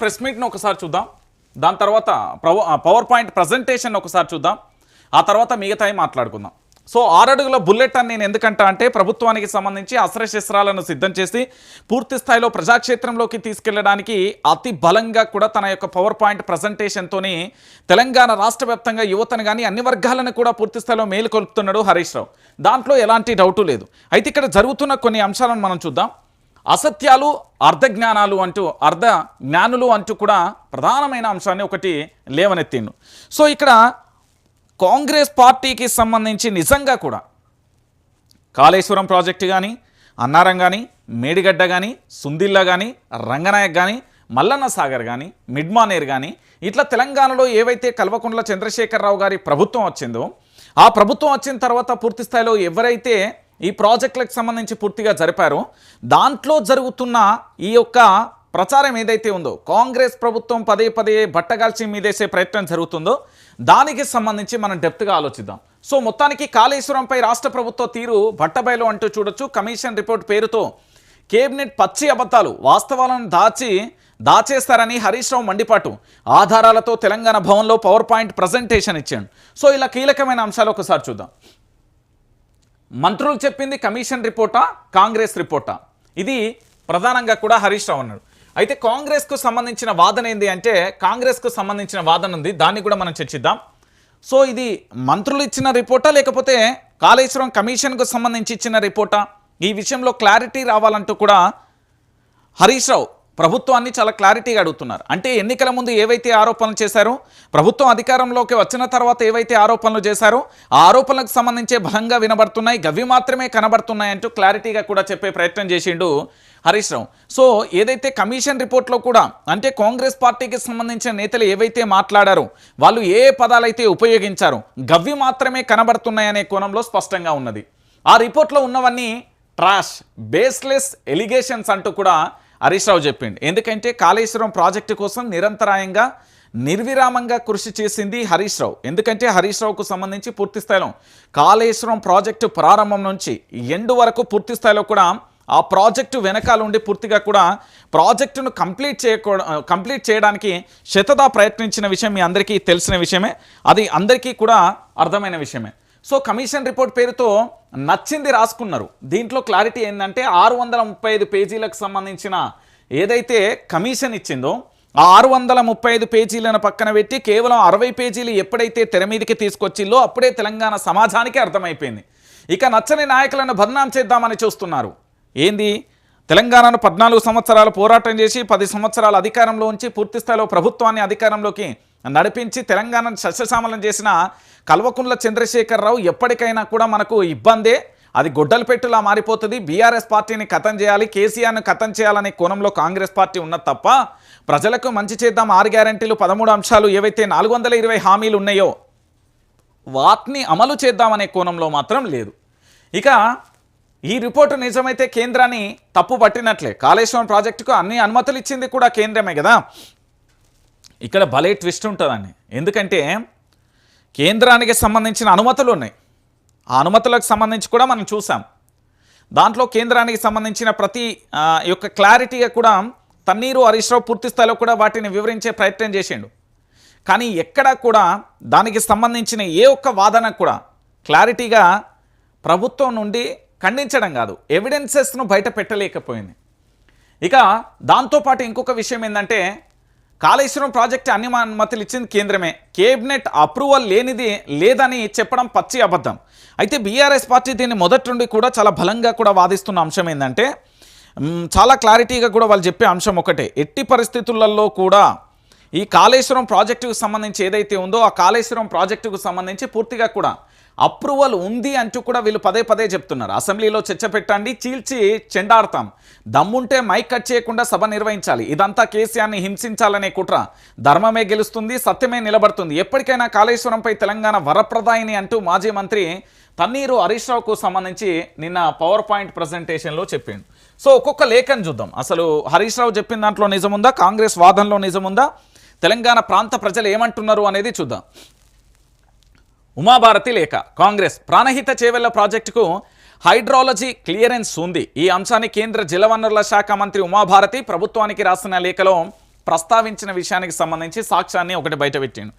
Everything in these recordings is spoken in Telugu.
ప్రెస్ మీట్ను ఒకసారి చూద్దాం. దాని తర్వాత పవర్ పాయింట్ ప్రజెంటేషన్ ఒకసారి చూద్దాం. ఆ తర్వాత మిగతాయి మాట్లాడుకుందాం. సో ఆరడుగుల బుల్లెట్ అని నేను ఎందుకంటా అంటే ప్రభుత్వానికి సంబంధించి అస్త్రశస్త్రాలను సిద్ధం చేసి పూర్తి స్థాయిలో ప్రజాక్షేత్రంలోకి తీసుకెళ్ళడానికి అతి బలంగా కూడా తన యొక్క పవర్ పాయింట్ ప్రజెంటేషన్తోని తెలంగాణ రాష్ట్ర వ్యాప్తంగా యువతను కానీ అన్ని వర్గాలను కూడా పూర్తి స్థాయిలో మేలుకొల్పుతున్నాడు హరీష్ రావు. దాంట్లో ఎలాంటి డౌటు లేదు. అయితే ఇక్కడ జరుగుతున్న కొన్ని అంశాలను మనం చూద్దాం. అసత్యాలు అర్ధజ్ఞానాలు అంటూ అర్ధ జ్ఞానులు అంటూ కూడా ప్రధానమైన అంశాన్ని ఒకటి లేవనెత్తిండు. సో ఇక్కడ కాంగ్రెస్ పార్టీకి సంబంధించి నిజంగా కూడా కాళేశ్వరం ప్రాజెక్టు కానీ అన్నారం కానీ మేడిగడ్డ కానీ సుందిల్లా కానీ రంగనాయక్ కానీ మల్లన్న సాగర్ కానీ మిడ్మానేర్ కానీ ఇట్లా తెలంగాణలో ఏవైతే కల్వకుంట్ల చంద్రశేఖరరావు గారి ప్రభుత్వం వచ్చిందో ఆ ప్రభుత్వం వచ్చిన తర్వాత పూర్తిస్థాయిలో ఎవరైతే ఈ ప్రాజెక్టులకు సంబంధించి పూర్తిగా జరిపారు. దాంట్లో జరుగుతున్న ఈ యొక్క ప్రచారం ఏదైతే ఉందో కాంగ్రెస్ ప్రభుత్వం పదే పదే బట్టగాల్చి మీదేసే ప్రయత్నం జరుగుతుందో దానికి సంబంధించి మనం డెప్త్గా ఆలోచిద్దాం. సో మొత్తానికి కాళేశ్వరంపై రాష్ట్ర ప్రభుత్వ తీరు బట్టబయలు అంటూ చూడొచ్చు. కమిషన్ రిపోర్ట్ పేరుతో కేబినెట్ పచ్చి అబద్ధాలు వాస్తవాలను దాచి దాచేస్తారని హరీష్ రావు మండిపాటు ఆధారాలతో తెలంగాణ భవన్లో పవర్ పాయింట్ ప్రజెంటేషన్ ఇచ్చాడు. సో ఇలా కీలకమైన అంశాలు ఒకసారి చూద్దాం. మంత్రులు చెప్పింది కమిషన్ రిపోర్టా కాంగ్రెస్ రిపోర్టా? ఇది ప్రధానంగా కూడా హరీష్ రావు అన్నాడు. అయితే కాంగ్రెస్కు సంబంధించిన వాదన ఏంది అంటే కాంగ్రెస్కు సంబంధించిన వాదన ఉంది దాన్ని కూడా మనం చర్చిద్దాం. సో ఇది మంత్రులు ఇచ్చిన రిపోర్టా లేకపోతే కాళేశ్వరం కమిషన్కు సంబంధించి ఇచ్చిన రిపోర్టా? ఈ విషయంలో క్లారిటీ రావాలంటూ కూడా హరీష్ రావు ప్రభుత్వాన్ని చాలా క్లారిటీగా అడుగుతున్నారు. అంటే ఎన్నికల ముందు ఏవైతే ఆరోపణలు చేశారో ప్రభుత్వం అధికారంలోకి వచ్చిన తర్వాత ఏవైతే ఆరోపణలు చేశారో ఆ ఆరోపణలకు సంబంధించే బలంగా వినబడుతున్నాయి గవి మాత్రమే కనబడుతున్నాయి అంటూ క్లారిటీగా కూడా చెప్పే ప్రయత్నం చేసిండు హరీష్ రావు. సో ఏదైతే కమిషన్ రిపోర్ట్లో కూడా అంటే కాంగ్రెస్ పార్టీకి సంబంధించిన నేతలు ఏవైతే మాట్లాడారో వాళ్ళు ఏ ఏ పదాలైతే ఉపయోగించారో గవ్వి మాత్రమే కనబడుతున్నాయనే కోణంలో స్పష్టంగా ఉన్నది. ఆ రిపోర్ట్లో ఉన్నవన్నీ ట్రాష్ బేస్లెస్ ఎలిగేషన్స్ అంటూ కూడా హరీష్ రావు చెప్పిండు. ఎందుకంటే కాళేశ్వరం ప్రాజెక్టు కోసం నిరంతరాయంగా నిర్విరామంగా కృషి చేసింది హరీష్ రావు. ఎందుకంటే హరీష్ రావుకు సంబంధించి పూర్తి స్థాయిలో కాళేశ్వరం ప్రాజెక్టు ప్రారంభం నుంచి ఎండు వరకు పూర్తి స్థాయిలో కూడా ఆ ప్రాజెక్టు వెనకాల ఉండి పూర్తిగా కూడా ప్రాజెక్టును కంప్లీట్ చేయకూడ కంప్లీట్ చేయడానికి శతదా ప్రయత్నించిన విషయం మీ అందరికీ తెలిసిన విషయమే. అది అందరికీ కూడా అర్థమైన విషయమే. సో కమిషన్ రిపోర్ట్ పేరుతో నచ్చింది రాసుకున్నారు. దీంట్లో క్లారిటీ ఏంటంటే ఆరు వందల ముప్పై ఐదు పేజీలకు సంబంధించిన ఏదైతే కమిషన్ ఇచ్చిందో ఆ ఆరు వందల ముప్పై ఐదు పేజీలను పక్కన పెట్టి కేవలం అరవై పేజీలు ఎప్పుడైతే తెర మీదకి తీసుకొచ్చిందో అప్పుడే తెలంగాణ సమాజానికి అర్థమైపోయింది. ఇక నచ్చని నాయకులను బదనాం చేద్దామని చూస్తున్నారు. ఏంది? తెలంగాణను పద్నాలుగు సంవత్సరాలు పోరాటం చేసి పది సంవత్సరాల అధికారంలో ఉంచి పూర్తిస్థాయిలో ప్రభుత్వాన్ని అధికారంలోకి నడిపించి తెలంగాణను సస్యశామలం చేసిన కల్వకుంట్ల చంద్రశేఖరరావు ఎప్పటికైనా కూడా మనకు ఇబ్బందే. అది గొడ్డల పెట్టులా మారిపోతుంది. బీఆర్ఎస్ పార్టీని ఖతం చేయాలి కేసీఆర్ను ఖతం చేయాలనే కోణంలో కాంగ్రెస్ పార్టీ ఉన్నది తప్ప ప్రజలకు మంచి చేద్దాం. ఆరు గ్యారంటీలు పదమూడు అంశాలు ఏవైతే నాలుగు వందల ఇరవై హామీలు ఉన్నాయో వాటిని అమలు చేద్దామనే కోణంలో మాత్రం లేదు. ఇక ఈ రిపోర్టు నిజమైతే కేంద్రాన్ని తప్పు పట్టినట్లే కాళేశ్వరం ప్రాజెక్టుకు అన్ని అనుమతులు ఇచ్చింది కూడా కేంద్రమే కదా. ఇక్కడ భలే ట్విస్ట్ ఉంటుందండి. ఎందుకంటే కేంద్రానికి సంబంధించిన అనుమతులు ఉన్నాయి. ఆ అనుమతులకు సంబంధించి కూడా మనం చూసాం. దాంట్లో కేంద్రానికి సంబంధించిన ప్రతి యొక్క క్లారిటీగా కూడా తన్నీరు హరీష్ రావు పూర్తి స్థాయిలో కూడా వాటిని వివరించే ప్రయత్నం చేసిండు. కానీ ఎక్కడా కూడా దానికి సంబంధించిన ఏ ఒక్క వాదన కూడా క్లారిటీగా ప్రభుత్వం నుండి ఖండించడం కాదు. ఎవిడెన్సెస్ను బయట పెట్టలేకపోయింది. ఇక దాంతోపాటు ఇంకొక విషయం ఏంటంటే కాళేశ్వరం ప్రాజెక్టు అన్ని అనుమతులు ఇచ్చింది కేంద్రమే. కేబినెట్ అప్రూవల్ లేనిది లేదని చెప్పడం పచ్చి అబద్ధం. అయితే బీఆర్ఎస్ పార్టీ దీన్ని మొదటి నుండి కూడా చాలా బలంగా కూడా వాదిస్తున్న అంశం ఏంటంటే చాలా క్లారిటీగా కూడా వాళ్ళు చెప్పే అంశం ఒకటే. ఎట్టి పరిస్థితులలో కూడా ఈ కాళేశ్వరం ప్రాజెక్టుకు సంబంధించి ఏదైతే ఉందో ఆ కాళేశ్వరం ప్రాజెక్టుకు సంబంధించి పూర్తిగా కూడా అప్రూవల్ ఉంది అంటూ కూడా వీళ్ళు పదే పదే చెప్తున్నారు. అసెంబ్లీలో చర్చ పెట్టండి చీల్చి చెండాడతాం. దమ్ముంటే మైక్ కట్ చేయకుండా సభ నిర్వహించాలి. ఇదంతా కేసీఆర్ని హింసించాలనే కుట్ర. ధర్మమే గెలుస్తుంది సత్యమే నిలబడుతుంది. ఎప్పటికైనా కాళేశ్వరంపై తెలంగాణ వరప్రదాయిని అంటూ మాజీ మంత్రి తన్నీరు హరీష్ రావుకు సంబంధించి నిన్న పవర్ పాయింట్ ప్రజెంటేషన్లో చెప్పిండు. సో ఒక్కొక్క లేఖను చూద్దాం. అసలు హరీష్ రావు చెప్పిన దాంట్లో నిజముందా? కాంగ్రెస్ వాదనలో నిజముందా? తెలంగాణ ప్రాంత ప్రజలు ఏమంటున్నారు అనేది చూద్దాం. ఉమాభారతి లేఖ. కాంగ్రెస్ ప్రాణహిత చేవెళ్ళ ప్రాజెక్టుకు హైడ్రాలజీ క్లియరెన్స్ ఉంది. ఈ అంశాన్ని కేంద్ర జలవనరుల శాఖ మంత్రి ఉమాభారతి ప్రభుత్వానికి రాసిన లేఖలో ప్రస్తావించిన విషయానికి సంబంధించి సాక్ష్యాన్ని ఒకటి బయటపెట్టిండు.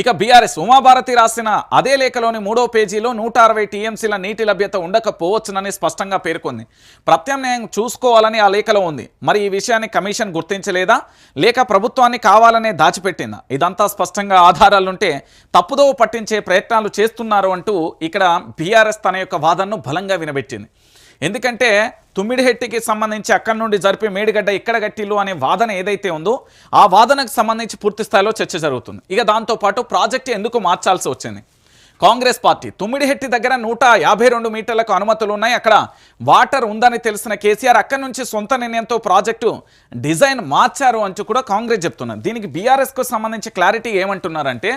ఇక బీఆర్ఎస్ ఉమాభారతి రాసిన అదే లేఖలోని మూడో పేజీలో నూట అరవై టీఎంసీల నీటి లభ్యత ఉండకపోవచ్చునని స్పష్టంగా పేర్కొంది. ప్రత్యామ్నాయం చూసుకోవాలని ఆ లేఖలో ఉంది. మరి ఈ విషయాన్ని కమిషన్ గుర్తించలేదా? లేక ప్రభుత్వాన్ని కావాలనే దాచిపెట్టిందా? ఇదంతా స్పష్టంగా ఆధారాలుంటే తప్పుదోవ పట్టించే ప్రయత్నాలు చేస్తున్నారు అంటూ ఇక్కడ బీఆర్ఎస్ తన యొక్క వాదనను బలంగా వినబెట్టింది. ఎందుకంటే తుమ్మిడిహెట్టికి సంబంధించి అక్కడి నుండి జరిపి మేడిగడ్డ ఇక్కడ గట్టిల్లు అనే వాదన ఏదైతే ఉందో ఆ వాదనకు సంబంధించి పూర్తి స్థాయిలో చర్చ జరుగుతుంది. ఇక దాంతోపాటు ప్రాజెక్టు ఎందుకు మార్చాల్సి వచ్చింది? కాంగ్రెస్ పార్టీ తుమ్మిడిహెట్టి దగ్గర నూట యాభై రెండు మీటర్లకు అనుమతులు ఉన్నాయి. అక్కడ వాటర్ ఉందని తెలిసిన కేసీఆర్ అక్కడి నుంచి సొంత నిర్ణయంతో ప్రాజెక్టు డిజైన్ మార్చారు అంటూ కూడా కాంగ్రెస్ చెప్తున్నారు. దీనికి బీఆర్ఎస్కు సంబంధించి క్లారిటీ ఏమంటున్నారంటే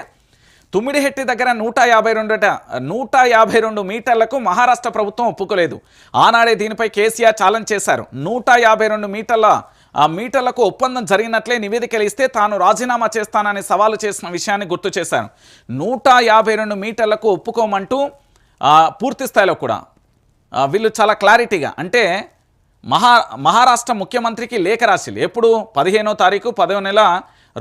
తుమ్మిడిహెట్టి దగ్గర నూట యాభై రెండుట నూట యాభై రెండు మీటర్లకు మహారాష్ట్ర ప్రభుత్వం ఒప్పుకోలేదు. ఆనాడే దీనిపై కేసీఆర్ ఛాలెంజ్ చేశారు. నూట యాభై రెండు మీటర్ల ఆ మీటర్లకు ఒప్పందం జరిగినట్లే నివేదికలు ఇస్తే తాను రాజీనామా చేస్తానని సవాలు చేసిన విషయాన్ని గుర్తు చేశారు. నూట యాభై రెండు మీటర్లకు ఒప్పుకోమంటూ పూర్తి స్థాయిలో కూడా వీళ్ళు చాలా క్లారిటీగా అంటే మహా మహారాష్ట్ర ముఖ్యమంత్రికి లేఖ రాసిలు ఎప్పుడు? పదిహేనో తారీఖు పదో నెల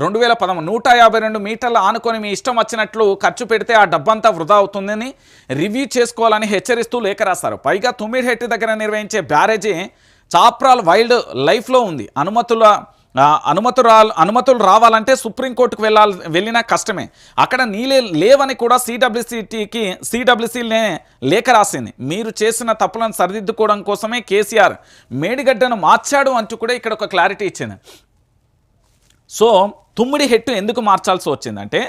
రెండు వేల పదమూడు నూట యాభై రెండు మీటర్లు ఆనుకొని మీ ఇష్టం వచ్చినట్లు ఖర్చు పెడితే ఆ డబ్బంతా వృధా అవుతుందని రివ్యూ చేసుకోవాలని హెచ్చరిస్తూ లేఖ రాస్తారు పైగా తుమ్మిడిహెట్టి దగ్గర నిర్వహించే బ్యారేజీ చాప్రాల్ వైల్డ్ లైఫ్లో ఉంది. అనుమతుల అనుమతు అనుమతులు రా అనుమతులు రావాలంటే సుప్రీంకోర్టుకు వెళ్ళాలి వెళ్ళినా కష్టమే. అక్కడ నీళ్ళే లేవని కూడా సిడబ్ల్యూసిటీకి సిడబ్ల్యూసీనే లేఖ రాసింది. మీరు చేసిన తప్పులను సరిదిద్దుకోవడం కోసమే కేసీఆర్ మేడిగడ్డను మార్చాడు అంటూ కూడా ఇక్కడ ఒక క్లారిటీ ఇచ్చింది. సో తుమ్మిడి హెట్టు ఎందుకు మార్చాల్సి వచ్చిందంటే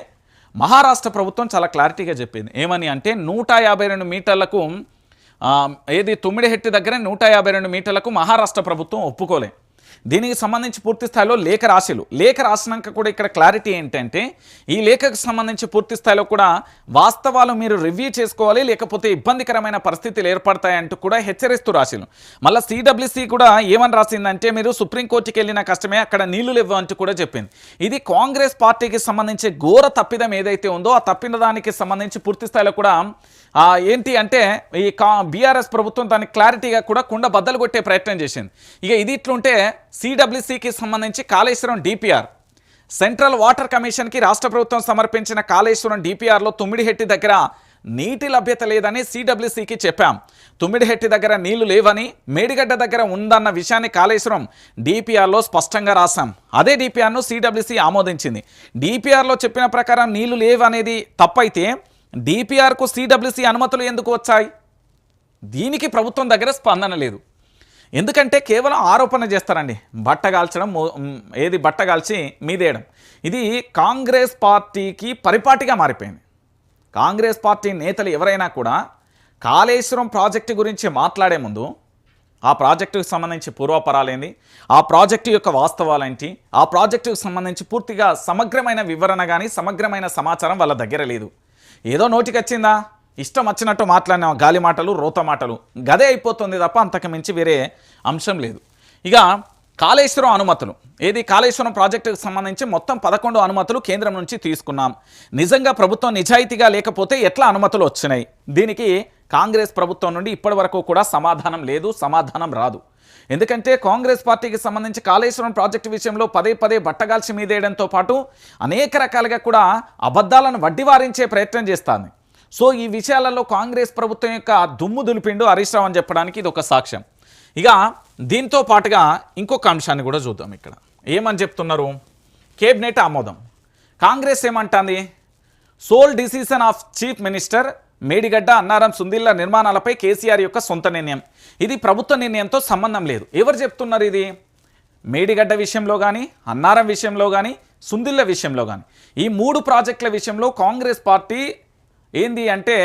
మహారాష్ట్ర ప్రభుత్వం చాలా క్లారిటీగా చెప్పింది. ఏమని అంటే నూట యాభై రెండు మీటర్లకు ఏది తుమ్మిడి హెట్టు దగ్గర నూట యాభై రెండు మీటర్లకు మహారాష్ట్ర ప్రభుత్వం ఒప్పుకోలే. దీనికి సంబంధించి పూర్తి స్థాయిలో లేఖ రాశిలు. లేఖ రాసినాక కూడా ఇక్కడ క్లారిటీ ఏంటంటే ఈ లేఖకు సంబంధించి పూర్తి స్థాయిలో కూడా వాస్తవాలు మీరు రివ్యూ చేసుకోవాలి లేకపోతే ఇబ్బందికరమైన పరిస్థితులు ఏర్పడతాయంటూ కూడా హెచ్చరిస్తూ రాశిలు. మళ్ళీ సిడబ్ల్యూసి కూడా ఏమని రాసిందంటే మీరు సుప్రీంకోర్టుకి వెళ్ళిన కష్టమే అక్కడ నీళ్ళు లేవు అంటూ కూడా చెప్పింది. ఇది కాంగ్రెస్ పార్టీకి సంబంధించి ఘోర తప్పిదం ఏదైతే ఉందో ఆ తప్పిన దానికి సంబంధించి పూర్తి స్థాయిలో కూడా ఏంటి అంటే ఈ కా బీఆర్ఎస్ ప్రభుత్వం దానికి క్లారిటీగా కూడా కుండ బద్దలు కొట్టే ప్రయత్నం చేసింది. ఇక ఇది ఇట్లుంటే సిడబ్ల్యూసికి సంబంధించి కాళేశ్వరం డిపిఆర్ సెంట్రల్ వాటర్ కమిషన్కి రాష్ట్ర ప్రభుత్వం సమర్పించిన కాళేశ్వరం డిపిఆర్లో తుమ్మిడిహెట్టి దగ్గర నీటి లభ్యత లేదని సిడబ్ల్యూసికి చెప్పాం. తుమ్మిడిహెట్టి దగ్గర నీళ్ళు లేవని మేడిగడ్డ దగ్గర ఉందన్న విషయాన్ని కాళేశ్వరం డిపిఆర్లో స్పష్టంగా రాశాం. అదే డిపిఆర్ను సిడబ్ల్యూసి ఆమోదించింది. డిపిఆర్లో చెప్పిన ప్రకారం నీళ్ళు లేవనేది తప్పైతే డిపిఆర్కు సిడబ్ల్యూసి అనుమతులు ఎందుకు వచ్చాయి? దీనికి ప్రభుత్వం దగ్గర స్పందన లేదు. ఎందుకంటే కేవలం ఆరోపణ చేస్తారండి. బట్టగాల్చడం ఏది బట్టగాల్చి మీదేయడం. ఇది కాంగ్రెస్ పార్టీకి పరిపాటిగా మారిపోయింది. కాంగ్రెస్ పార్టీ నేతలు ఎవరైనా కూడా కాళేశ్వరం ప్రాజెక్టు గురించి మాట్లాడే ముందు ఆ ప్రాజెక్టుకు సంబంధించి పూర్వపరాలేంది ఆ ప్రాజెక్టు యొక్క వాస్తవాలేంటి ఆ ప్రాజెక్టుకు సంబంధించి పూర్తిగా సమగ్రమైన వివరణ కానీ సమగ్రమైన సమాచారం వాళ్ళ దగ్గర లేదు. ఏదో నోటికొచ్చిందా? ఇష్టం వచ్చినట్టు మాట్లాడిన గాలి మాటలు రోత మాటలు. గదే అయిపోతుంది తప్ప అంతకు మించి వేరే అంశం లేదు. ఇక కాళేశ్వరం అనుమతులు. ఏది? కాళేశ్వరం ప్రాజెక్టుకు సంబంధించి మొత్తం పదకొండు అనుమతులు కేంద్రం నుంచి తీసుకున్నాం. నిజంగా ప్రభుత్వం నిజాయితీగా లేకపోతే ఎట్లా అనుమతులు వచ్చినాయి? దీనికి కాంగ్రెస్ ప్రభుత్వం నుండి ఇప్పటి వరకు కూడా సమాధానం లేదు సమాధానం రాదు. ఎందుకంటే కాంగ్రెస్ పార్టీకి సంబంధించి కాళేశ్వరం ప్రాజెక్టు విషయంలో పదే పదే బట్టగాల్చి మీదేయడంతో పాటు అనేక రకాలుగా కూడా అబద్ధాలను వడ్డివారించే ప్రయత్నం చేస్తాను సో ఈ విషయాలలో కాంగ్రెస్ ప్రభుత్వం యొక్క దుమ్ము దులిపిండు హరీష్ రావు అని చెప్పడానికి ఇది ఒక సాక్ష్యం. ఇక దీంతో పాటుగా ఇంకొక అంశాన్ని కూడా చూద్దాం ఇక్కడ. ఏమని చెప్తున్నారు? కేబినెట్ ఆమోదం. కాంగ్రెస్ ఏమంటుంది? Sole decision of chief minister Medigadda Annaram Sundilla నిర్మాణాలపై కేసీఆర్ యొక్క సొంత నిర్ణయం. ఇది ప్రభుత్వ నిర్ణయంతో సంబంధం లేదు. ఎవరు చెప్తున్నారు ఇది? మేడిగడ్డ విషయంలో కానీ అన్నారం విషయంలో కానీ సుందిల్ల విషయంలో కానీ ఈ మూడు ప్రాజెక్టుల విషయంలో కాంగ్రెస్ పార్టీ ఏంది అంటే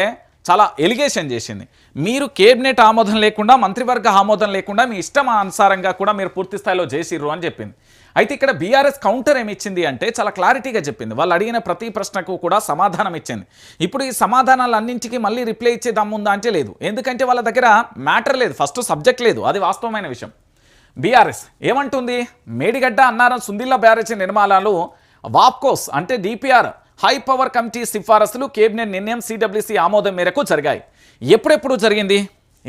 చాలా ఎలిగేషన్ చేసింది. మీరు కేబినెట్ ఆమోదం లేకుండా మంత్రివర్గ ఆమోదం లేకుండా మీ ఇష్టం అనుసారంగా కూడా మీరు పూర్తి స్థాయిలో చేసిర్రు అని చెప్పింది. అయితే ఇక్కడ బీఆర్ఎస్ కౌంటర్ ఏమి ఇచ్చింది అంటే చాలా క్లారిటీగా చెప్పింది. వాళ్ళు అడిగిన ప్రతి ప్రశ్నకు కూడా సమాధానం ఇచ్చింది. ఇప్పుడు ఈ సమాధానాలు అన్నింటికి మళ్ళీ రిప్లై ఇచ్చే దమ్ముందా అంటే లేదు. ఎందుకంటే వాళ్ళ దగ్గర మ్యాటర్ లేదు. ఫస్ట్ సబ్జెక్ట్ లేదు. అది వాస్తవమైన విషయం. బీఆర్ఎస్ ఏమంటుంది? మేడిగడ్డ అన్నారం సుందిల్ల బ్యారేజీ నిర్మాణాలు వాప్కోస్ అంటే డిపిఆర్ హై పవర్ కమిటీ సిఫారసులు కేబినెట్ నిర్ణయం సిడబ్ల్యూసీ ఆమోదం మేరకు జరిగాయి. ఎప్పుడెప్పుడు జరిగింది?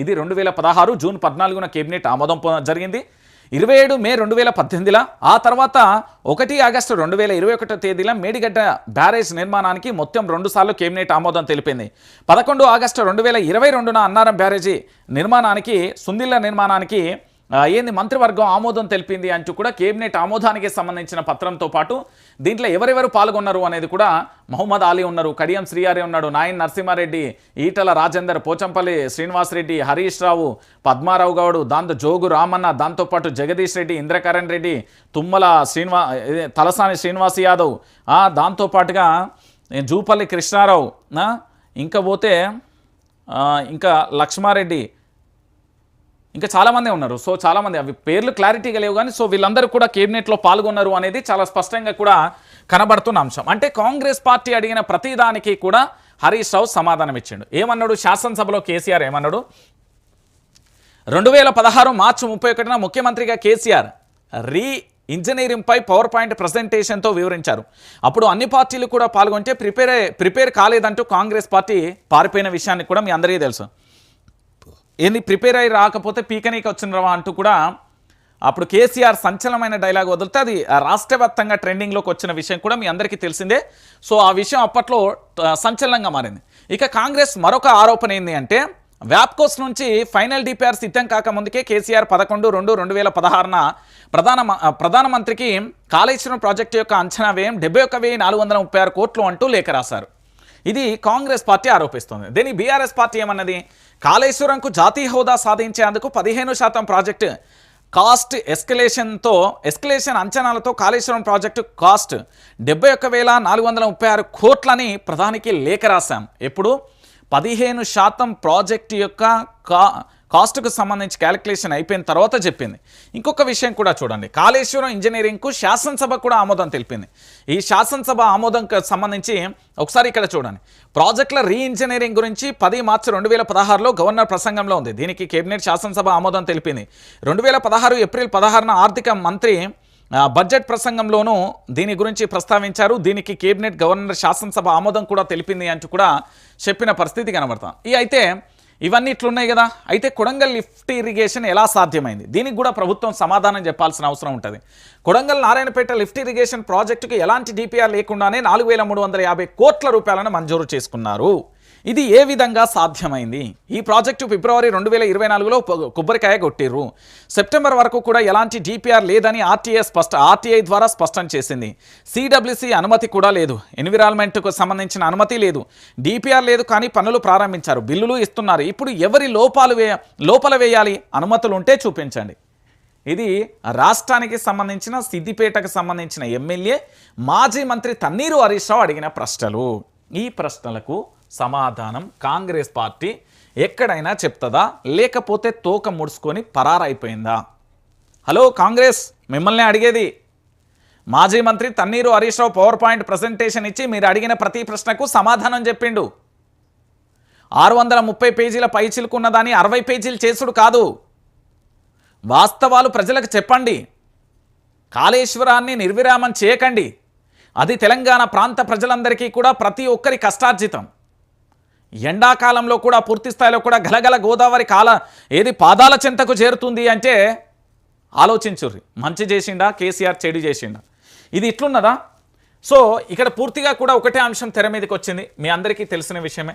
ఇది రెండు వేల పదహారు జూన్ పద్నాలుగున కేబినెట్ ఆమోదం జరిగింది. ఇరవై ఏడు మే రెండు వేల పద్దెనిమిదిలో ఆ తర్వాత ఒకటి ఆగస్టు రెండు వేల ఇరవై ఒకటో తేదీలో మేడిగడ్డ బ్యారేజ్ నిర్మాణానికి మొత్తం రెండు సార్లు కేబినెట్ ఆమోదం తెలిపింది. పదకొండు ఆగస్టు రెండు వేల ఇరవై రెండున అన్నారం బ్యారేజీ నిర్మాణానికి సుందిల్ల నిర్మాణానికి ఏంది మంత్రివర్గం ఆమోదం తెలిపింది అంటూ కూడా కేబినెట్ ఆమోదానికి సంబంధించిన పత్రంతో పాటు దీంట్లో ఎవరెవరు పాల్గొన్నారు అనేది కూడా మహమ్మద్ అలీ ఉన్నారు కడియం శ్రీహారి ఉన్నాడు నాయన్ నరసింహారెడ్డి ఈటల రాజేందర్ పోచంపల్లి శ్రీనివాసరెడ్డి హరీష్ రావు పద్మారావు గౌడు దాంతో జోగు రామన్న దాంతోపాటు జగదీష్ రెడ్డి ఇంద్రకరణ్ రెడ్డి తుమ్మల శ్రీనివా తలసాని శ్రీనివాస్ యాదవ్ దాంతోపాటుగా జూపల్లి కృష్ణారావు ఇంకా పోతే ఇంకా లక్ష్మారెడ్డి ఇంకా చాలామంది ఉన్నారు. సో చాలామంది అవి పేర్లు క్లారిటీగా లేవు కానీ సో వీళ్ళందరూ కూడా కేబినెట్లో పాల్గొన్నారు అనేది చాలా స్పష్టంగా కూడా కనబడుతున్న అంశం. అంటే కాంగ్రెస్ పార్టీ అడిగిన ప్రతిదానికి కూడా హరీష్ రావు సమాధానం ఇచ్చిండు. ఏమన్నాడు? శాసనసభలో కేసీఆర్ ఏమన్నాడు? రెండు వేల పదహారు మార్చి ముప్పై ఒకటిన ముఖ్యమంత్రిగా కేసీఆర్ రీ ఇంజనీరింగ్పై పవర్ పాయింట్ ప్రజెంటేషన్తో వివరించారు. అప్పుడు అన్ని పార్టీలు కూడా పాల్గొంటే ప్రిపేర్ ప్రిపేర్ కాలేదంటూ కాంగ్రెస్ పార్టీ పారిపోయిన విషయాన్ని కూడా మీ అందరికీ తెలుసు. ఏంది ప్రిపేర్ అయ్యి రాకపోతే పీకనీకి వచ్చినరావా అంటూ కూడా అప్పుడు కేసీఆర్ సంచలనమైన డైలాగ్ వదిలితే అది రాష్ట్ర వ్యాప్తంగా ట్రెండింగ్లోకి వచ్చిన విషయం కూడా మీ అందరికీ తెలిసిందే. సో ఆ విషయం అప్పట్లో సంచలనంగా మారింది. ఇక కాంగ్రెస్ మరొక ఆరోపణ ఏంది అంటే వ్యాప్కోస్ నుంచి ఫైనల్ డిపిఆర్ సిద్ధం కాకముందుకే కేసీఆర్ పదకొండు రెండు రెండు వేల పదహారున ప్రధాన ప్రధానమంత్రికి కాళేశ్వరం ప్రాజెక్టు యొక్క అంచనా వ్యయం డెబ్బై ఒక్క వెయ్యి నాలుగు వందల ముప్పై ఆరు కోట్లు అంటూ లేఖ రాశారు. ఇది కాంగ్రెస్ పార్టీ ఆరోపిస్తుంది. దీని బీఆర్ఎస్ పార్టీ ఏమన్నది? కాళేశ్వరంకు జాతీయ హోదా సాధించేందుకు పదిహేను శాతం ప్రాజెక్టు కాస్ట్ ఎస్కలేషన్తో ఎస్కలేషన్ అంచనాలతో కాళేశ్వరం ప్రాజెక్టు కాస్ట్ డెబ్బై ఒక్క వేల నాలుగు వందల ముప్పై ఆరు కోట్లని ప్రధానికి లేఖ రాశాం. ఎప్పుడు? పదిహేను శాతం ప్రాజెక్టు యొక్క కా కాస్ట్కు సంబంధించి క్యాలిక్యులేషన్ అయిపోయిన తర్వాత చెప్పింది. ఇంకొక విషయం కూడా చూడండి. కాళేశ్వరం ఇంజనీరింగ్కు శాసనసభ కూడా ఆమోదం తెలిపింది. ఈ శాసనసభ ఆమోదం సంబంధించి ఒకసారి ఇక్కడ చూడండి. ప్రాజెక్టుల రీ ఇంజనీరింగ్ గురించి పది మార్చి రెండు వేల పదహారులో గవర్నర్ ప్రసంగంలో ఉంది. దీనికి కేబినెట్ శాసనసభ ఆమోదం తెలిపింది. రెండు వేల పదహారు ఏప్రిల్ పదహారున ఆర్థిక మంత్రి బడ్జెట్ ప్రసంగంలోనూ దీని గురించి ప్రస్తావించారు. దీనికి కేబినెట్ గవర్నర్ శాసనసభ ఆమోదం కూడా తెలిపింది అంటూ కూడా చెప్పిన పరిస్థితి కనబడతాం. ఈ అయితే ఇవన్నీ ఇట్లున్నాయి కదా. అయితే కొడంగల్ లిఫ్ట్ ఇరిగేషన్ ఎలా సాధ్యమైంది? దీనికి కూడా ప్రభుత్వం సమాధానం చెప్పాల్సిన అవసరం ఉంటుంది. కొడంగల్ నారాయణపేట లిఫ్ట్ ఇరిగేషన్ ప్రాజెక్టుకి ఎలాంటి డిపిఆర్ లేకుండానే నాలుగు వేల మూడు వందల యాభై కోట్ల రూపాయలను మంజూరు చేసుకున్నారు. ఇది ఏ విధంగా సాధ్యమైంది? ఈ ప్రాజెక్టు ఫిబ్రవరి రెండు వేల ఇరవై నాలుగులో కొబ్బరికాయ కొట్టిర్రు. సెప్టెంబర్ వరకు కూడా ఎలాంటి డిపిఆర్ లేదని ఆర్టీఏ స్పష్ట ఆర్టీఐ ద్వారా స్పష్టం చేసింది. సిడబ్ల్యూసి అనుమతి కూడా లేదు. ఎన్విరాన్మెంట్కు సంబంధించిన అనుమతి లేదు. డిపిఆర్ లేదు కానీ పనులు ప్రారంభించారు. బిల్లులు ఇస్తున్నారు. ఇప్పుడు ఎవరి లోపాలు వే లోపల వేయాలి? అనుమతులు ఉంటే చూపించండి. ఇది రాష్ట్రానికి సంబంధించిన సిద్దిపేటకు సంబంధించిన ఎమ్మెల్యే మాజీ మంత్రి తన్నీరు హరీష్ రావు అడిగిన ప్రశ్నలు. ఈ ప్రశ్నలకు సమాధానం కాంగ్రెస్ పార్టీ ఎక్కడైనా చెప్తుందా? లేకపోతే తోక ముడుచుకొని పరారైపోయిందా? హలో కాంగ్రెస్ మిమ్మల్ని అడిగేది. మాజీ మంత్రి Tanneeru Harish Rao power point presentation ఇచ్చి మీరు అడిగిన ప్రతి ప్రశ్నకు సమాధానం చెప్పిండు. ఆరు వందల ముప్పై పేజీల పై చిలుకున్న దాన్ని అరవై పేజీలు చేసుడు కాదు. వాస్తవాలు ప్రజలకు చెప్పండి. కాళేశ్వరాన్ని నిర్విరామం చేయకండి. అది తెలంగాణ ప్రాంత ప్రజలందరికీ కూడా ప్రతి ఒక్కరి కష్టార్జితం. ఎండాకాలంలో కూడా పూర్తి స్థాయిలో కూడా గలగల గోదావరి కాల ఏది పాదాల చెంతకు చేరుతుంది అంటే ఆలోచించుర్రి. మంచి చేసిండా కేసీఆర్ చెడు చేసిండా. ఇది ఇట్లున్నదా? సో ఇక్కడ పూర్తిగా కూడా ఒకటే అంశం తెర మీదకి వచ్చింది. మీ అందరికీ తెలిసిన విషయమే.